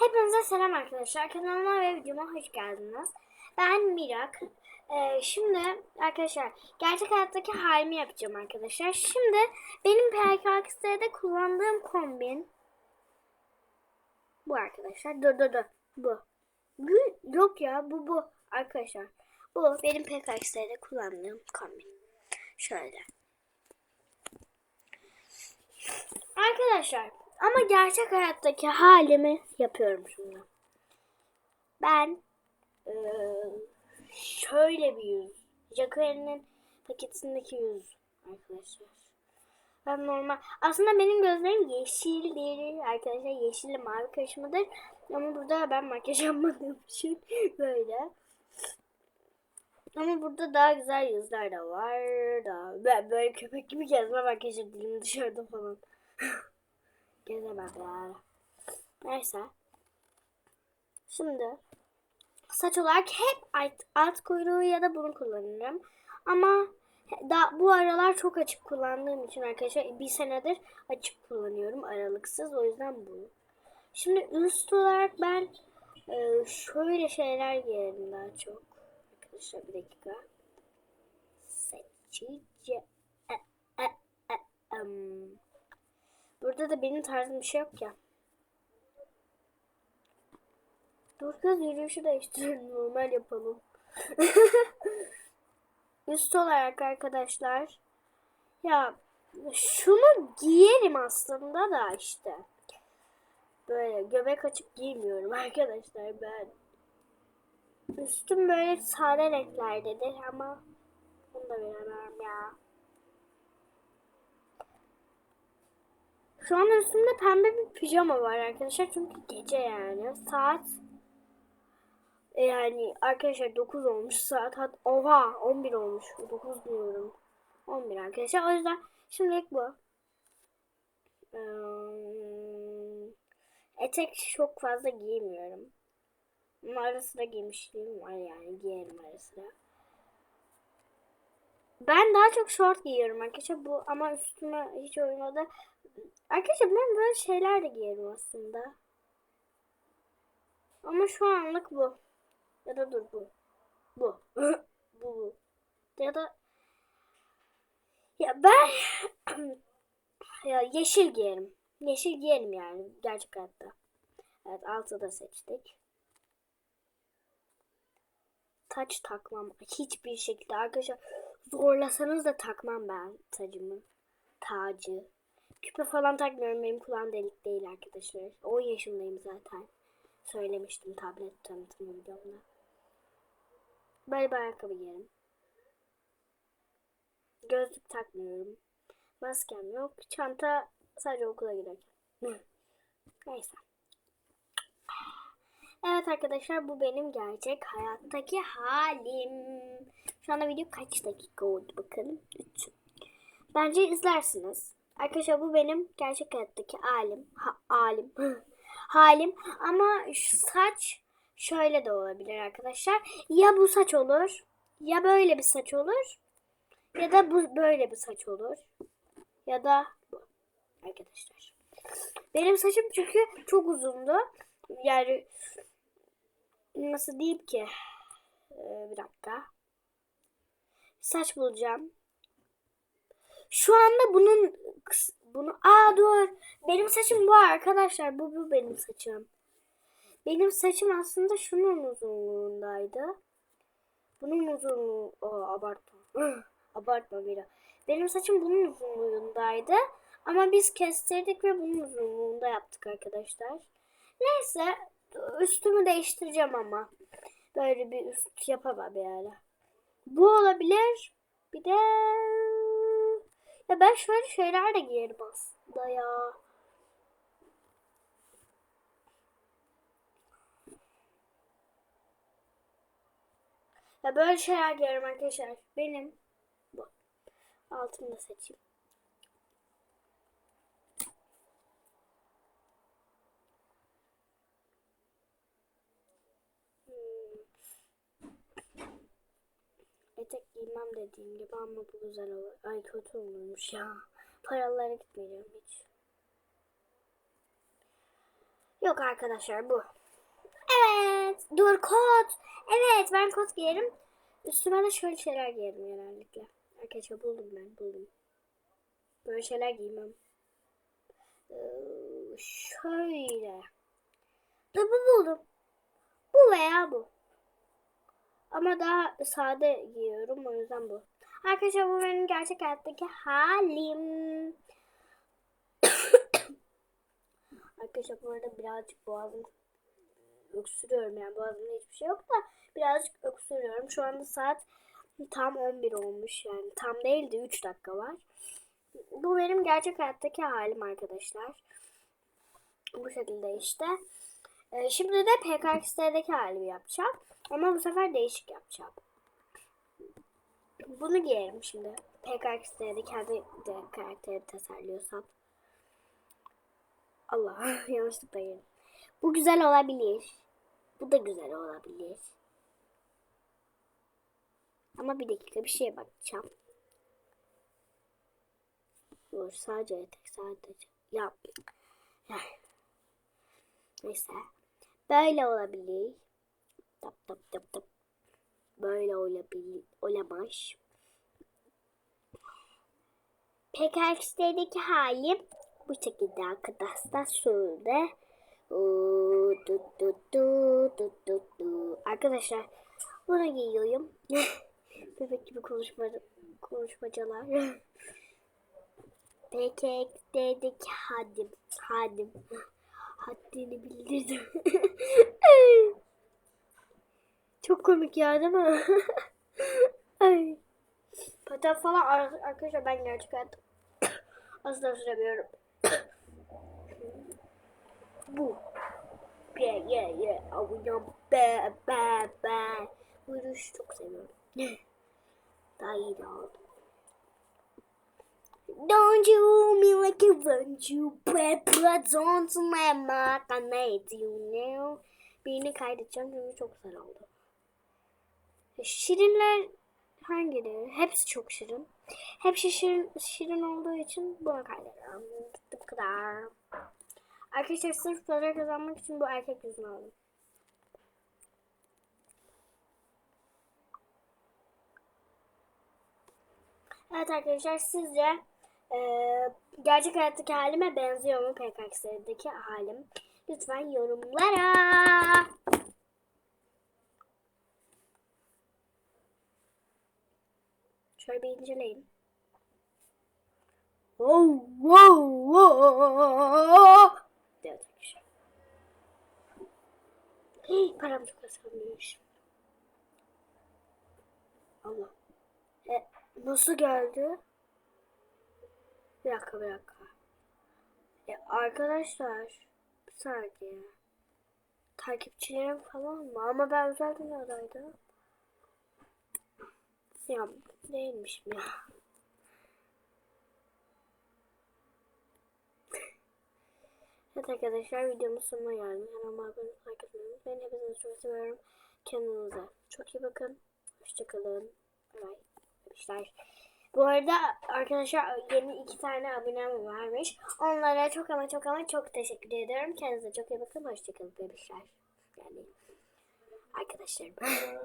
Hepinize selam arkadaşlar. Kanalıma ve videoma hoş geldiniz. Ben Mirak. Ee, şimdi arkadaşlar gerçek hayattaki halimi yapacağım arkadaşlar. Şimdi benim PKX'de kullandığım kombin bu arkadaşlar. Dur dur dur. Bu. Yok ya bu bu arkadaşlar. Bu benim PKX'de kullandığım kombin. Şöyle. Arkadaşlar ama gerçek hayattaki halimi yapıyorum şimdi. Ben eee, şöyle bir yüz. Jacqueline'in paketindeki yüz arkadaşlar. Ben normal. Aslında benim gözlerim yeşildir arkadaşlar. Yeşille mavi karışımıdır. Ama burada ben makyaj yapmadığım için böyle. Ama burada daha güzel yüzler de var da. Ben böyle köpek gibi gezme makyaj dilim dışarıda falan. Gezemem yani. Neyse. Şimdi saç olarak hep alt, alt kuyruğu ya da bunu kullanırım. Ama da, bu aralar çok açık kullandığım için arkadaşlar bir senedir açık kullanıyorum aralıksız. O yüzden bu. Şimdi üst olarak ben e, şöyle şeyler giyerim daha çok. Arkadaşlar bir dakika. Seçici. E, e, e, em. Burada da benim tarzım bir şey yok ya. Dur kız yürüyüşü değiştirelim. Normal yapalım. Üst olarak arkadaşlar. Ya şunu giyerim aslında da işte. Böyle göbek açıp giymiyorum arkadaşlar ben. Üstüm böyle sade renklerdedir ama bunu da bilemem ya. Şu an üstümde pembe bir pijama var arkadaşlar. Çünkü gece yani. Saat e, yani arkadaşlar 9 olmuş saat. Hat oha 11 olmuş. 9 diyorum. 11 arkadaşlar. O yüzden şimdilik bu. Ee, etek çok fazla giymiyorum. Ama ara giymişliğim var yani. Giyerim ara ben daha çok short giyiyorum arkadaşlar. Bu ama üstüme hiç uymadı. Arkadaşlar ben böyle şeyler de giyerim aslında. Ama şu anlık bu. Ya da dur bu. Bu. bu. Ya da ya ben ya yeşil giyerim. Yeşil giyerim yani gerçek hayatta. Evet altı da seçtik. Taç takmam. Hiçbir şekilde arkadaşlar zorlasanız da takmam ben tacımı. Tacı. Küpe falan takmıyorum. Benim kulağım delik değil arkadaşlar. 10 yaşındayım zaten. Söylemiştim tablet tanıtım videomda. Böyle bir ayakkabı giyerim. Gözlük takmıyorum. Maskem yok. Çanta sadece okula giderken. Neyse. Evet arkadaşlar bu benim gerçek hayattaki halim. Şu anda video kaç dakika oldu bakalım. 3. Bence izlersiniz. Arkadaşlar bu benim gerçek hayattaki halim. Ha, halim. halim. Ama saç şöyle de olabilir arkadaşlar. Ya bu saç olur. Ya böyle bir saç olur. Ya da bu böyle bir saç olur. Ya da bu. Arkadaşlar. Benim saçım çünkü çok uzundu. Yani nasıl diyeyim ki? Ee, bir dakika. Saç bulacağım. Şu anda bunun bunu aa dur. Benim saçım bu arkadaşlar. Bu bu benim saçım. Benim saçım aslında şunun uzunluğundaydı. Bunun uzunluğu o abartma. abartma biraz. Benim saçım bunun uzunluğundaydı. Ama biz kestirdik ve bunun uzunluğunda yaptık arkadaşlar. Neyse üstümü değiştireceğim ama. Böyle bir üst yapamam yani. Bu olabilir. Bir de ben şöyle şeyler de giyerim aslında ya. Ya böyle şeyler giyerim arkadaşlar. Benim bu. Altını da seçeyim. Etek giymem dediğim gibi ama bu güzel olur. Ay kötü olurmuş ya. Paralara gitmeyeceğim hiç. Yok arkadaşlar bu. Evet. Dur kot. Evet ben kot giyerim. Üstüme de şöyle şeyler giyerim genellikle. Arkadaşlar buldum ben buldum. Böyle şeyler giymem. Ee, şöyle. Dur bu buldum. Bu veya bu. Ama daha sade giyiyorum o yüzden bu. Arkadaşlar bu benim gerçek hayattaki halim. Arkadaşlar bu arada birazcık boğazım öksürüyorum yani boğazımda hiçbir şey yok da birazcık öksürüyorum. Şu anda saat tam 11 olmuş yani tam değil de 3 dakika var. Bu benim gerçek hayattaki halim arkadaşlar. Bu şekilde işte. Ee, şimdi de PKX'deki halimi yapacağım. Ama bu sefer değişik yapacağım. Bunu giyerim şimdi. PKX'de kendi de karakteri tasarlıyorsam. Allah yanlışlıkla yedim. Bu güzel olabilir. Bu da güzel olabilir. Ama bir dakika bir şeye bakacağım. Dur sadece etek sadece. Ya. ya. Neyse. Böyle olabilir. Tap tap tap tap. Böyle olabilir. Olamaz. PKX'deki halim bu şekilde arkadaşlar şöyle. Du, du, du, du, du, du. Arkadaşlar bunu giyiyorum. Bebek gibi konuşma, konuşmacalar. PKX'deki hadim. Hadim. Haddini bildirdim. Çok komik ya değil mi? Ay. Paten falan ar- arkadaşlar ben gerçek hayatta asla süremiyorum. Bu. Yeah yeah yeah. Avuyorum be be be. Bu yürüyüşü çok seviyorum. Daha iyi de oldu. Don't you me like you want you pepper don't my mark I need you now. Birini kaydedeceğim çünkü çok güzel oldu. Şirinler hangileri? Hepsi çok şirin. Hepsi şirin, şirin olduğu için bunu kaydediyorum. Bu kadar. Arkadaşlar sırf para kazanmak için bu erkek yüzünü aldım. Evet arkadaşlar sizce eee, gerçek hayattaki halime benziyor mu PKX'deki halim? Lütfen yorumlara. Şöyle bir inceleyin. Wow, wow, wow. Evet arkadaşlar. Hey, param çok kazanmış. Allah. E, nasıl geldi? Bir dakika bir dakika. E, arkadaşlar bir saniye. Takipçilerim falan mı? Ama ben özel dünyadaydım. Ya değilmişim ya. Evet arkadaşlar videomun sonuna geldim. Kanalıma abone olmayı, like atmayı unutmayın. Hepinizi çok seviyorum. Kendinize çok iyi bakın. Hoşçakalın. Bay. Arkadaşlar. Bu arada arkadaşlar yeni iki tane abonem varmış. Onlara çok ama çok ama çok teşekkür ediyorum. Kendinize çok iyi bakın. Hoşçakalın bebişler. Yani arkadaşlarım.